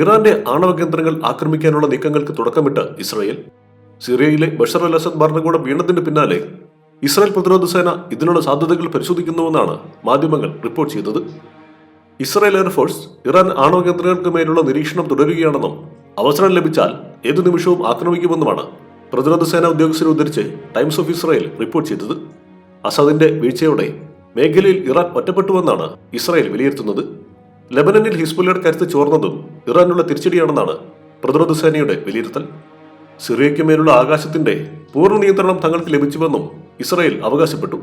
ഇറാന്റെ ആണവ കേന്ദ്രങ്ങൾ ആക്രമിക്കാനുള്ള നീക്കങ്ങൾക്ക് തുടക്കമിട്ട് ഇസ്രായേൽ. സിറിയയിലെ ബഷർ അൽ അസദ് ഭരണകൂടം വീണതിന് പിന്നാലെ ഇസ്രായേൽ പ്രതിരോധ സേന ഇതിനുള്ള സാധ്യതകൾ പരിശോധിക്കുന്നുവെന്നാണ് മാധ്യമങ്ങൾ റിപ്പോർട്ട് ചെയ്തത്. ഇസ്രായേൽ എയർഫോഴ്സ് ഇറാൻ ആണവ കേന്ദ്രങ്ങൾക്ക് മേലുള്ള നിരീക്ഷണം തുടരുകയാണെന്നും അവസരം ലഭിച്ചാൽ ഏതു നിമിഷവും ആക്രമിക്കുമെന്നുമാണ് പ്രതിരോധ സേന ഉദ്യോഗസ്ഥരെ ഉദ്ധരിച്ച് ടൈംസ് ഓഫ് ഇസ്രായേൽ റിപ്പോർട്ട് ചെയ്തത്. അസാദിന്റെ വീഴ്ചയോടെ മേഖലയിൽ ഇറാൻ ഒറ്റപ്പെട്ടുവെന്നാണ് ഇസ്രായേൽ വിലയിരുത്തുന്നത്. ലെബനനിൽ ഹിസ്ബുല്ലയുടെ കരുത്ത് ചോർന്നതും ഇറാനുള്ള തിരിച്ചടിയാണെന്നാണ് പ്രതിരോധ സേനയുടെ വിലയിരുത്തൽ. സിറിയയ്ക്ക് മേലുള്ള ആകാശത്തിന്റെ പൂർണ നിയന്ത്രണം തങ്ങൾക്ക് ലഭിച്ചുവെന്നും ഇസ്രായേൽ അവകാശപ്പെട്ടു.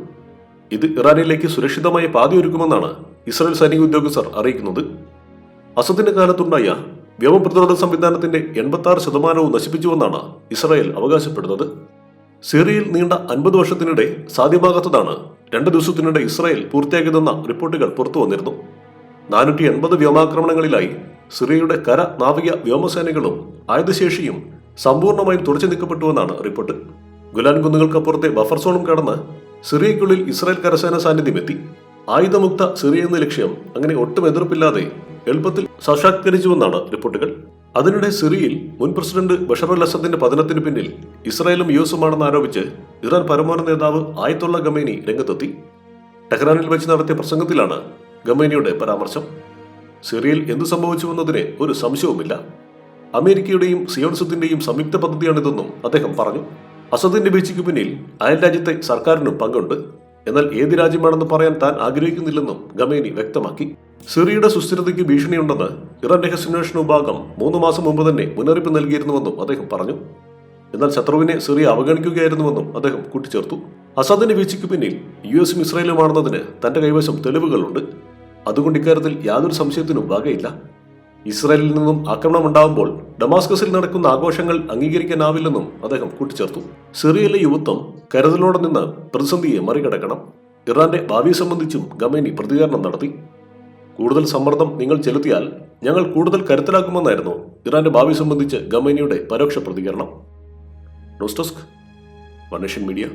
ഇത് ഇറാനിലേക്ക് സുരക്ഷിതമായ പാതയൊരുക്കുമെന്നാണ് ഇസ്രായേൽ സൈനിക ഉദ്യോഗസ്ഥർ അറിയിക്കുന്നത്. അസദിന്റെ കാലത്തുണ്ടായ വ്യോമ പ്രതിരോധ സംവിധാനത്തിന്റെ എൺപത്തി ആറ് ശതമാനവും നശിപ്പിച്ചുവെന്നാണ് ഇസ്രായേൽ അവകാശപ്പെടുന്നത്. സിറിയയിൽ നീണ്ട അൻപത് വർഷത്തിനിടെ സാധ്യമാകാത്തതാണ് രണ്ട് ദിവസത്തിനിടെ ഇസ്രായേൽ പൂർത്തിയാക്കിയതെന്ന റിപ്പോർട്ടുകൾ പുറത്തു വന്നിരുന്നു നാനൂറ്റി എൺപത് വ്യോമാക്രമണങ്ങളിലായി സിറിയയുടെ കര നാവിക വ്യോമസേനകളും ആയുധശേഷിയും സമ്പൂർണമായും തുടച്ചു നീക്കപ്പെട്ടുവെന്നാണ് റിപ്പോർട്ട്. ഗുലാൻ കുന്നുകൾക്കപ്പുറത്തെ ബഫർ സോണും കടന്ന് സിറിയയ്ക്കുള്ളിൽ ഇസ്രായേൽ കരസേന സാന്നിധ്യം എത്തി. ആയുധമുക്ത സിറിയ എന്ന ലക്ഷ്യം അങ്ങനെ ഒട്ടും എതിർപ്പില്ലാതെ എളുപ്പത്തിൽ സാക്ഷാത്കരിച്ചുവെന്നാണ് റിപ്പോർട്ടുകൾ. അതിനിടെ സിറിയയിൽ മുൻ പ്രസിഡന്റ് ബഷർ അൽ അസദിന്റെ പതനത്തിന് പിന്നിൽ ഇസ്രായേലും യു എസുമാണെന്ന് ആരോപിച്ച് ഇറാൻ പരമോന്നത നേതാവ് ആയത്തുള്ള ഗമേനി രംഗത്തെത്തി. ടെഹ്റാനിൽ വെച്ച് നടത്തിയ പ്രസംഗത്തിലാണ് ഗമേനിയുടെ പരാമർശം. സിറിയയിൽ എന്തു സംഭവിച്ചുവെന്നതിന് ഒരു സംശയവുമില്ല. അമേരിക്കയുടെയും സിയോൺസത്തിന്റെയും സംയുക്ത പദ്ധതിയാണിതെന്നും അദ്ദേഹം പറഞ്ഞു. അസദിന്റെ വീഴ്ചയ്ക്ക് പിന്നിൽ അയൽ രാജ്യത്തെ സർക്കാരിനും പങ്കുണ്ട്. എന്നാൽ ഏത് രാജ്യമാണെന്ന് പറയാൻ താൻ ആഗ്രഹിക്കുന്നില്ലെന്നും ഗമേനി വ്യക്തമാക്കി. സിറിയയുടെ സുസ്ഥിരതയ്ക്ക് ഭീഷണിയുണ്ടെന്ന് ഇറാൻ രഹസ്യാന്വേഷണ വിഭാഗം മൂന്ന് മാസം മുമ്പ് തന്നെ മുന്നറിയിപ്പ് നൽകിയിരുന്നുവെന്നും അദ്ദേഹം പറഞ്ഞു. എന്നാൽ ശത്രുവിനെ സിറിയ അവഗണിക്കുകയായിരുന്നുവെന്നും അദ്ദേഹം കൂട്ടിച്ചേർത്തു. അസാദിന്റെ വീഴ്ചയ്ക്ക് പിന്നിൽ യു എസും ഇസ്രായേലുമാണെന്നതിന് തന്റെ കൈവശം തെളിവുകളുണ്ട്. അതുകൊണ്ട് ഇക്കാര്യത്തിൽ യാതൊരു സംശയത്തിനും വകയില്ല ഇസ്രായേലിൽ നിന്നും ആക്രമണം ഉണ്ടാകുമ്പോൾ ഡമാസ്കസിൽ നടക്കുന്ന ആഘോഷങ്ങൾ അംഗീകരിക്കാനാവില്ലെന്നും അദ്ദേഹം കൂട്ടിച്ചേർത്തു. സിറിയയിലെ യുവത്വം കരുതലോടെ നിന്ന് പ്രതിസന്ധിയെ മറികടക്കണം. ഇറാന്റെ ഭാവിയെ സംബന്ധിച്ചും ഗമേനി പ്രതികരണം നടത്തി. കൂടുതൽ സമ്മർദ്ദം നിങ്ങൾ ചെലുത്തിയാൽ ഞങ്ങൾ കൂടുതൽ കരുത്തലാക്കുമെന്നായിരുന്നു ഇറാന്റെ ഭാവി സംബന്ധിച്ച് ഗമേനിയുടെ പരോക്ഷ പ്രതികരണം. മീഡിയ.